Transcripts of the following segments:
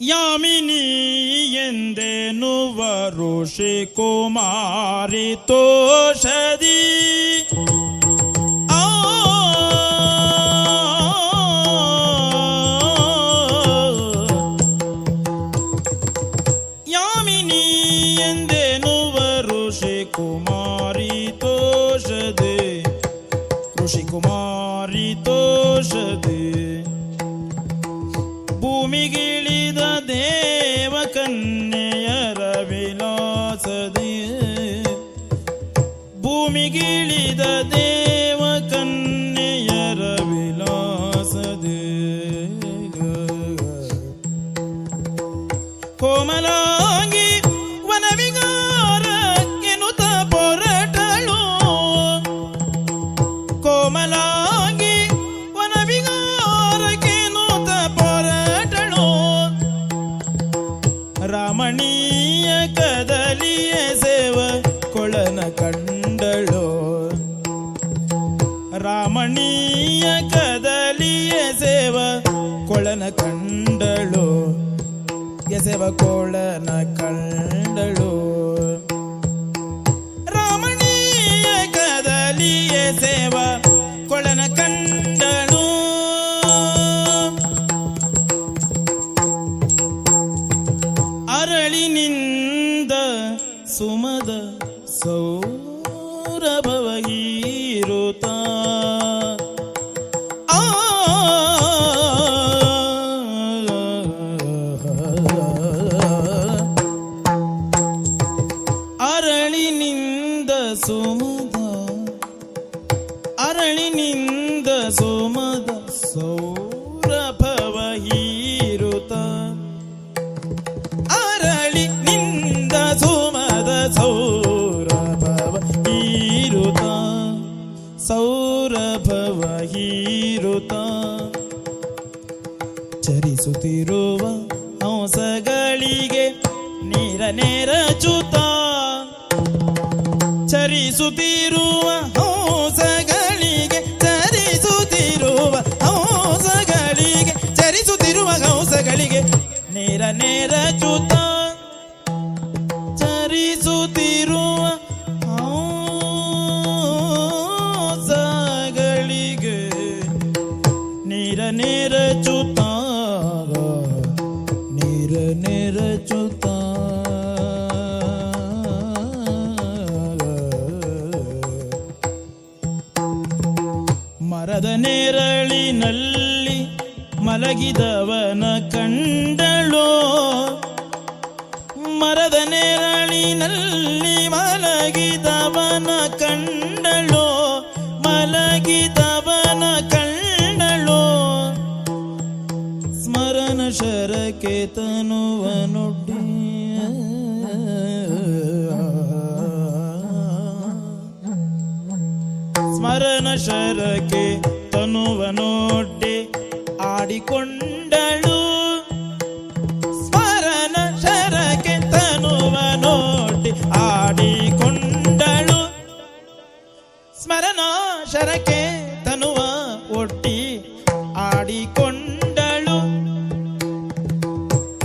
ಯಾಮಿನಿ ಎಂದೆನ್ನುವ ವರುಷಿ ಕುಮಾರಿ ತೋಷದಿ? Miguel. ರಾಮಣೀಯ ಕದಲಿಯ ಸೇವ, ಕೊಳನ ಕಂಡಳು. ಎಸೆವ ಕೊಳನ ಕಂಡಳು. ರಾಮಣೀಯ ಕದಲಿಯ ಸೇವ, ಕೊಳನ ಕಂಡಳು. ಅರಳಿನಿಂದ ಸುಮದ ಸೌರಭವ ಚರಿಸುತ್ತಿರುವ ಹಂಸಗಳಿಗೆ ನೀರ ನೇರ ಚೂತ ಚರಿಸುತ್ತಿರುವ ಹಂಸಗಳಿಗೆ ಚರಿಸುತ್ತಿರುವ ಹಂಸಗಳಿಗೆ ಚರಿಸುತ್ತಿರುವ ಹಂಸಗಳಿಗೆ ನೇರ ನೇರ ಚೂತ ಮರದ ನೆರಳಿನಲ್ಲಿ ಮಲಗಿದವನ ಕಂಡಳೋ. ಮರದ ನೆರಳಿನಲ್ಲಿ ಮಲಗಿದವನ ಕಂಡಳೋ. ಮಲಗಿದವನ ಕಂಡಳೋ. ಸ್ಮರಣ ಶರಕೆ ತನುವನೊಡ್ಡಿ ಶರಕೆ ತನುವನೊಡ್ಡಿ ಆಡಿಕೊಂಡಳು. ಸ್ಮರಣ ಶರಕೆ ತನುವನೊಡ್ಡಿ ಆಡಿಕೊಂಡಳು. ಸ್ಮರಣ ಶರಕೆ ತನುವ ಒಟ್ಟಿ ಆಡಿಕೊಂಡಳು.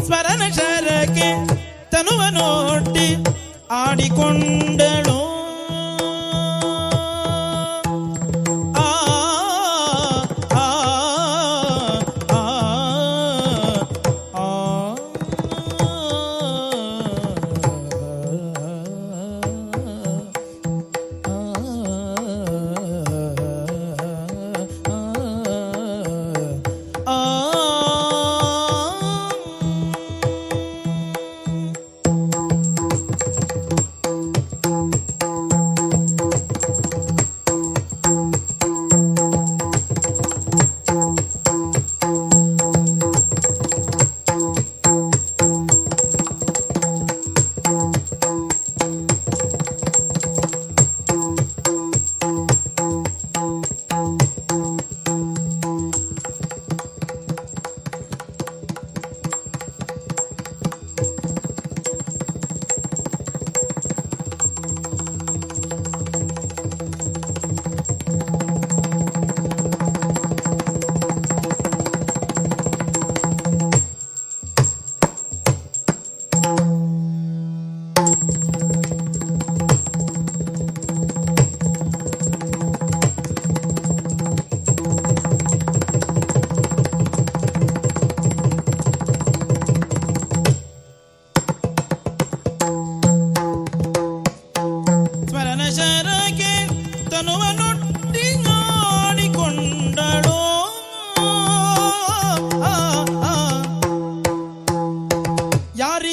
ಸ್ಮರಣ ಶರಕೆ ತನುವ ನೋಟಿ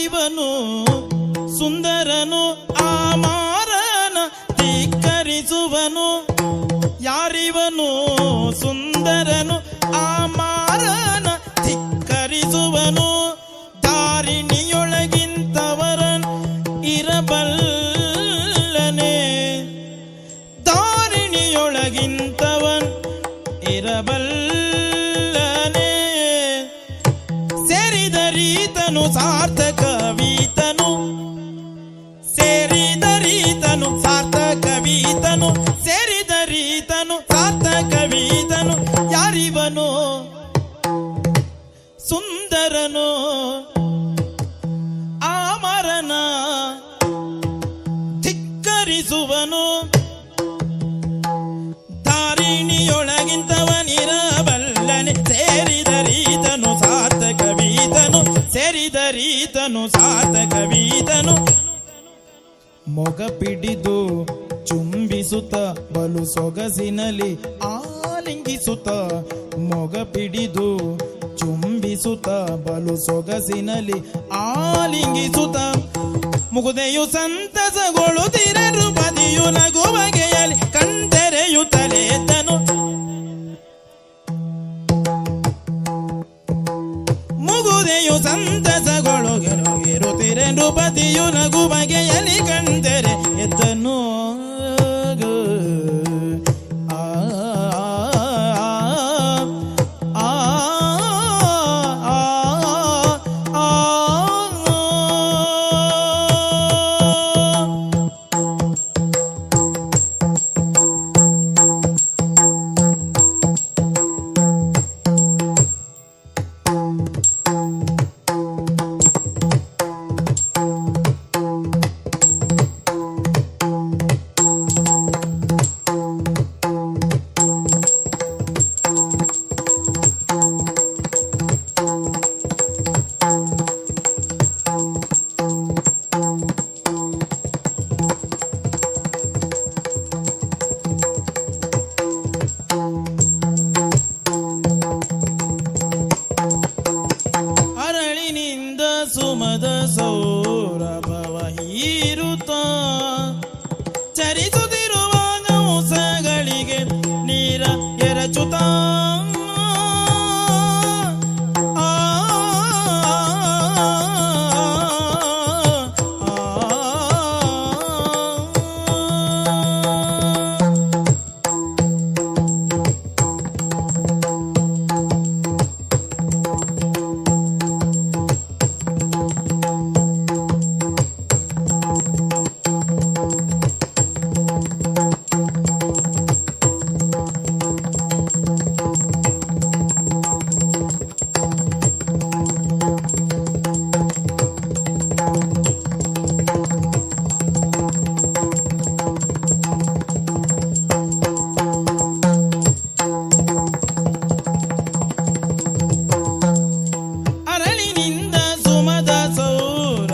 ಶಿವನು ಸುಂದರನು ಸುಂದರನು, ಆಮರನ ಧಿಕ್ಕರಿಸುವನು. ಧಾರಿಣಿಯೊಳಗಿಂತವನಿರಬಲ್ಲನೆ, ಸೇರಿದರೀತನು ಸಾರ್ಥಕವೀತನು ಸೇರಿದರೀತನು ಸಾರ್ಥಕವೀತನು. ಮೊಗ ಪಿಡಿದು ಚುಂಬಿಸುತ್ತ, ಬಲು ಸೊಗಸಿನಲ್ಲಿ ಆಲಿಂಗಿಸುತ್ತ, ಮೊಗ ಪಿಡಿದು ಚುಂಬಿಸುತ್ತ ಬಲು ಸೊಗಸಿನಲ್ಲಿ ಆಲಿಂಗಿಸುತ್ತ. ಮುಗುದೆಯು ಸಂತಸಗೊಳ್ಳುತ್ತಿರರು, ಬದಿಯು ನಗು ಬಗೆಯಲ್ಲಿ ಕಣ್ತೆರೆಯುತ್ತಲೇ ಎದ್ದನು ಮುಗುದೆಯು ಸಂತಸಗೊಳುಗಿರುತ್ತಿರೆ ಬದಿಯು ನಗು ಬಗೆಯಲ್ಲಿ ಕಂದರೆ ಎದ್ದನು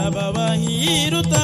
ababahiruta